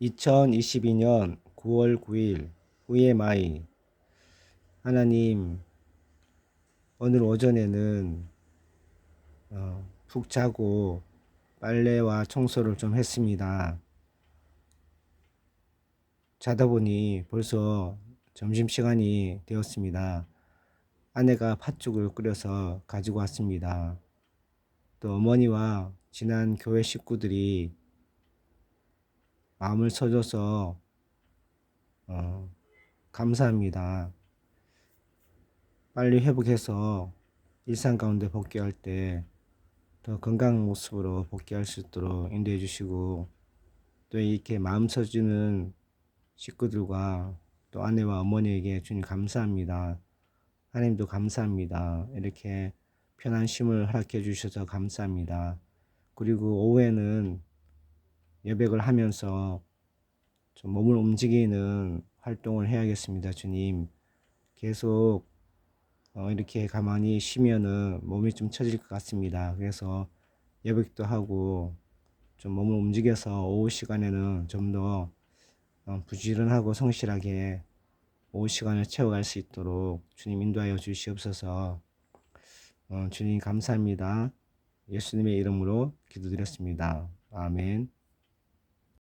2022년 9월 9일 VMI 하나님 오늘 오전에는 어, 푹 자고 빨래와 청소를 좀 했습니다. 자다 보니 벌써 점심시간이 되었습니다. 아내가 팥죽을 끓여서 가지고 왔습니다. 또 어머니와 지난 교회 식구들이 마음을 써줘서 어, 감사합니다. 빨리 회복해서 일상 가운데 복귀할 때 더 건강한 모습으로 복귀할 수 있도록 인도해 주시고 또 이렇게 마음 써주는 식구들과 또 아내와 어머니에게 주님 감사합니다. 하나님도 감사합니다. 이렇게 편한 쉼을 허락해 주셔서 감사합니다. 그리고 오후에는 여백을 하면서 좀 몸을 움직이는 활동을 해야겠습니다. 주님. 계속 어, 이렇게 가만히 쉬면은 몸이 좀 처질 것 같습니다. 그래서 여백도 하고 좀 몸을 움직여서 오후 시간에는 좀더 어, 부지런하고 성실하게 오후 시간을 채워갈 수 있도록 주님 인도하여 주시옵소서. 어, 주님 감사합니다. 예수님의 이름으로 기도드렸습니다. 아멘.